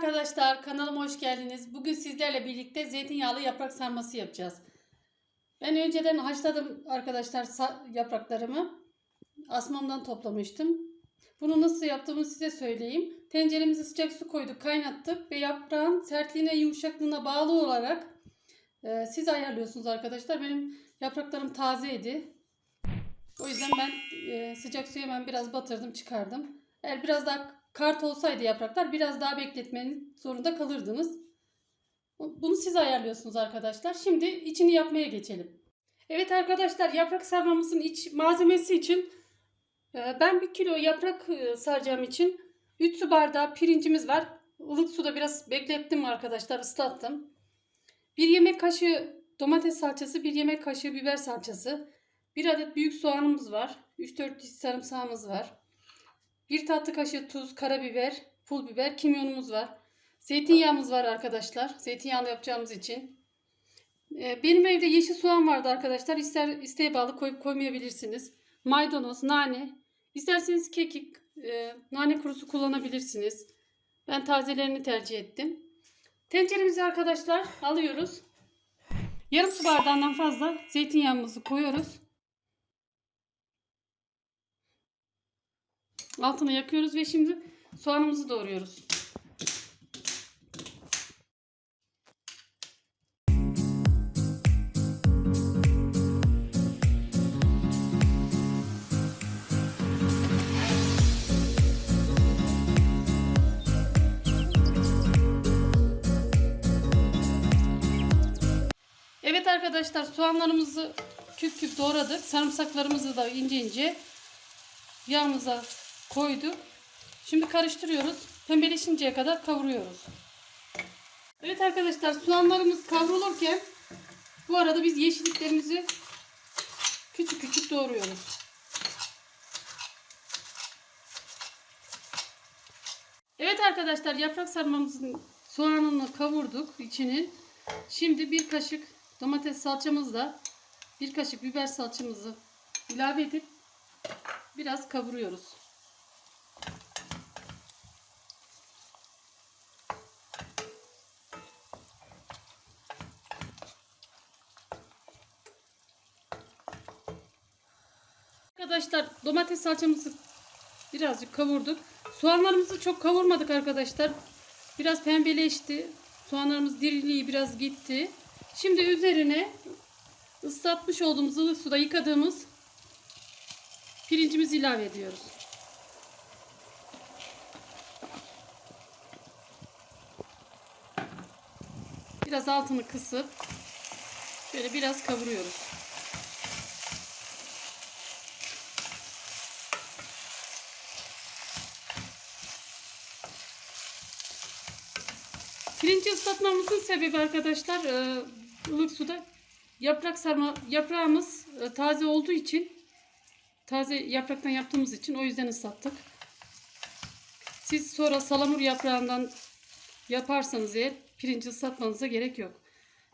arkadaşlar, kanalıma hoş geldiniz. Bugün sizlerle birlikte zeytinyağlı yaprak sarması yapacağız. Ben önceden haşladım arkadaşlar yapraklarımı. Asmamdan toplamıştım. Bunu nasıl yaptığımı size söyleyeyim. Tenceremize sıcak su koyduk, kaynattık ve yaprağın sertliğine, yumuşaklığına bağlı olarak e, siz ayarlıyorsunuz arkadaşlar. Benim yapraklarım tazeydi. O yüzden ben e, sıcak suya hemen biraz batırdım, çıkardım. Eğer biraz daha kart olsaydı yapraklar biraz daha bekletmenin zorunda kalırdınız. Bunu siz ayarlıyorsunuz arkadaşlar. Şimdi içini yapmaya geçelim. Evet arkadaşlar yaprak sarmamızın iç malzemesi için e, ben bir kilo yaprak e, saracağım için 3 su bardağı pirincimiz var. Ilık suda biraz beklettim arkadaşlar ıslattım. 1 yemek kaşığı domates salçası, 1 yemek kaşığı biber salçası, 1 adet büyük soğanımız var. 3-4 diş sarımsağımız var. 1 tatlı kaşığı tuz, karabiber, pul biber, kimyonumuz var. Zeytinyağımız var arkadaşlar. Zeytinyağlı yapacağımız için. Ee, Benim evde yeşil soğan vardı arkadaşlar. İster isteğe bağlı koyup koymayabilirsiniz. Maydanoz, nane. İsterseniz kekik, e, nane kurusu kullanabilirsiniz. Ben tazelerini tercih ettim. Tenceremizi arkadaşlar alıyoruz. Yarım su bardağından fazla zeytinyağımızı koyuyoruz. Altını yakıyoruz ve şimdi soğanımızı doğruyoruz. Evet arkadaşlar soğanlarımızı küp küp doğradık. Sarımsaklarımızı da ince ince yağımıza koyduk. Şimdi karıştırıyoruz. Pembeleşinceye kadar kavuruyoruz. Evet arkadaşlar soğanlarımız kavrulurken bu arada biz yeşilliklerimizi küçük küçük doğruyoruz. Evet arkadaşlar yaprak sarmamızın soğanını kavurduk içini. Şimdi bir kaşık domates salçamızla bir kaşık biber salçamızı ilave edip biraz kavuruyoruz. Arkadaşlar domates salçamızı birazcık kavurduk. Soğanlarımızı çok kavurmadık arkadaşlar. Biraz pembeleşti. Soğanlarımız diriliği biraz gitti. Şimdi üzerine ıslatmış olduğumuz ılık suda yıkadığımız pirincimizi ilave ediyoruz. Biraz altını kısıp şöyle biraz kavuruyoruz. Pirinci ıslatmamızın sebebi arkadaşlar e, ılık suda yaprak sarma yaprağımız e, taze olduğu için taze yapraktan yaptığımız için o yüzden ıslattık. Siz sonra salamur yaprağından yaparsanız eğer pirinci ıslatmanıza gerek yok.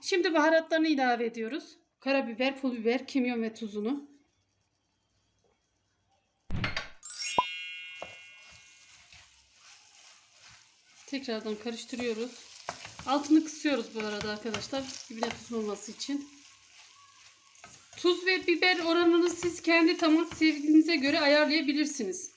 Şimdi baharatlarını ilave ediyoruz. Karabiber, pul biber, kimyon ve tuzunu. Tekrardan karıştırıyoruz. Altını kısıyoruz bu arada arkadaşlar. Dibine tutulması için. Tuz ve biber oranını siz kendi damak sevginize göre ayarlayabilirsiniz.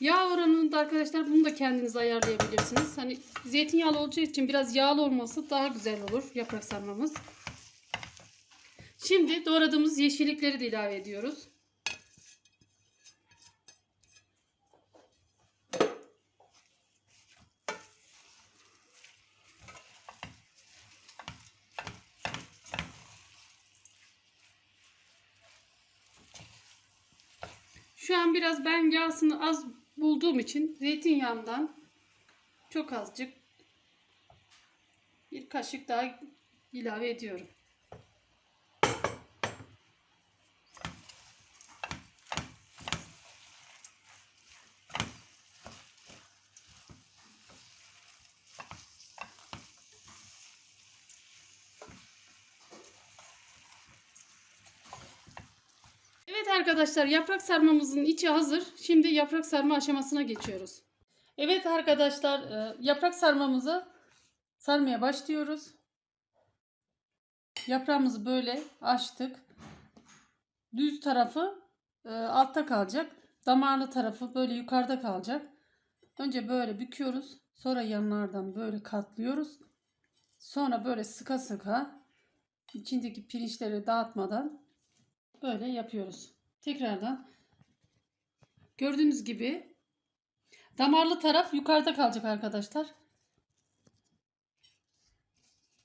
Yağ oranını da arkadaşlar bunu da kendiniz ayarlayabilirsiniz. Hani zeytinyağlı olacağı için biraz yağlı olması daha güzel olur yaprak sarmamız. Şimdi doğradığımız yeşillikleri de ilave ediyoruz. Şu an biraz ben yağsını az bulduğum için zeytinyağından çok azıcık bir kaşık daha ilave ediyorum. Arkadaşlar yaprak sarmamızın içi hazır. Şimdi yaprak sarma aşamasına geçiyoruz. Evet arkadaşlar e, yaprak sarmamızı sarmaya başlıyoruz. Yaprağımızı böyle açtık. Düz tarafı e, altta kalacak. Damarlı tarafı böyle yukarıda kalacak. Önce böyle büküyoruz. Sonra yanlardan böyle katlıyoruz. Sonra böyle sıka sıka içindeki pirinçleri dağıtmadan böyle yapıyoruz. Tekrardan gördüğünüz gibi damarlı taraf yukarıda kalacak arkadaşlar.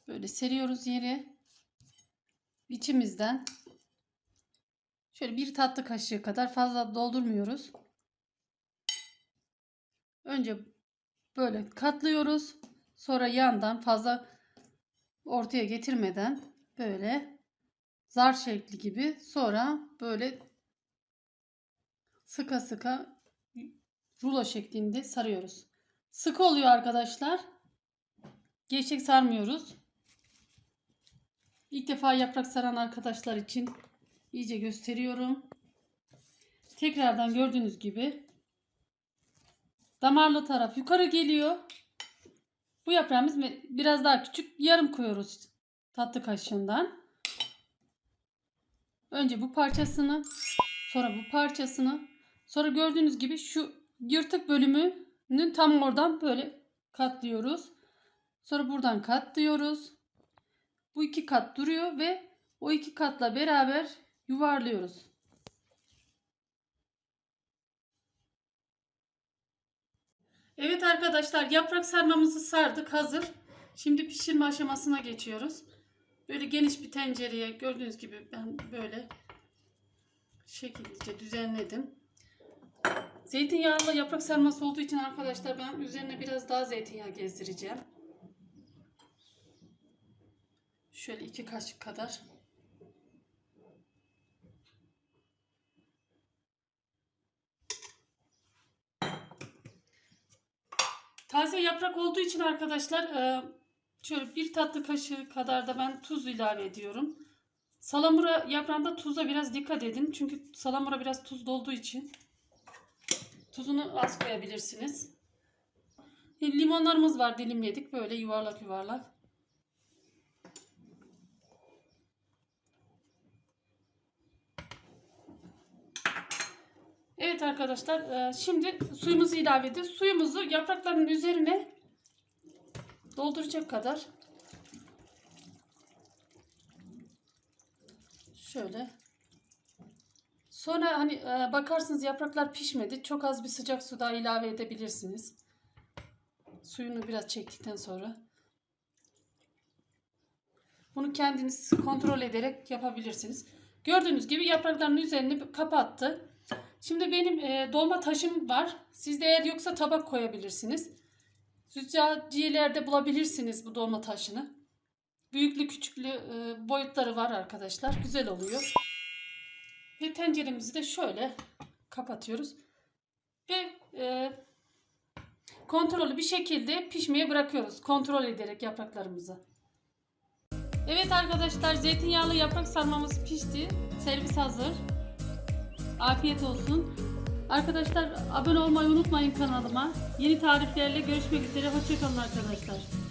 Böyle seriyoruz yere. İçimizden şöyle bir tatlı kaşığı kadar fazla doldurmuyoruz. Önce böyle katlıyoruz. Sonra yandan fazla ortaya getirmeden böyle zar şekli gibi sonra böyle sıka sıka rulo şeklinde sarıyoruz. Sıkı oluyor arkadaşlar. Geçik sarmıyoruz. İlk defa yaprak saran arkadaşlar için iyice gösteriyorum. Tekrardan gördüğünüz gibi damarlı taraf yukarı geliyor. Bu yaprağımız biraz daha küçük. Yarım koyuyoruz tatlı kaşığından. Önce bu parçasını, sonra bu parçasını, sonra gördüğünüz gibi şu yırtık bölümünün tam oradan böyle katlıyoruz. Sonra buradan katlıyoruz. Bu iki kat duruyor ve o iki katla beraber yuvarlıyoruz. Evet arkadaşlar yaprak sarmamızı sardık hazır. Şimdi pişirme aşamasına geçiyoruz. Böyle geniş bir tencereye gördüğünüz gibi ben böyle şekilde düzenledim. Zeytinyağlı yaprak sarması olduğu için arkadaşlar ben üzerine biraz daha zeytinyağı gezdireceğim. Şöyle iki kaşık kadar. Taze yaprak olduğu için arkadaşlar e, şöyle bir tatlı kaşığı kadar da ben tuz ilave ediyorum. Salamura yaprağında tuza biraz dikkat edin. Çünkü salamura biraz tuzlu olduğu için tuzunu az koyabilirsiniz. E, Limonlarımız var dilimledik böyle yuvarlak yuvarlak. Evet arkadaşlar e, şimdi suyumuzu ilave ediyoruz. Suyumuzu yaprakların üzerine dolduracak kadar şöyle sonra hani e, bakarsınız yapraklar pişmedi. Çok az bir sıcak su daha ilave edebilirsiniz. Suyunu biraz çektikten sonra. Bunu kendiniz kontrol ederek yapabilirsiniz. Gördüğünüz gibi yaprakların üzerini kapattı. Şimdi benim e, dolma taşım var. Sizde eğer yoksa tabak koyabilirsiniz. Züccaciyelerde bulabilirsiniz bu dolma taşını. Büyüklü küçüklü e, boyutları var arkadaşlar. Güzel oluyor. Ve tenceremizi de şöyle kapatıyoruz. Ve e, kontrollü bir şekilde pişmeye bırakıyoruz. Kontrol ederek yapraklarımızı. Evet arkadaşlar zeytinyağlı yaprak sarmamız pişti. Servis hazır. Afiyet olsun. Arkadaşlar abone olmayı unutmayın kanalıma. Yeni tariflerle görüşmek üzere. Hoşçakalın arkadaşlar.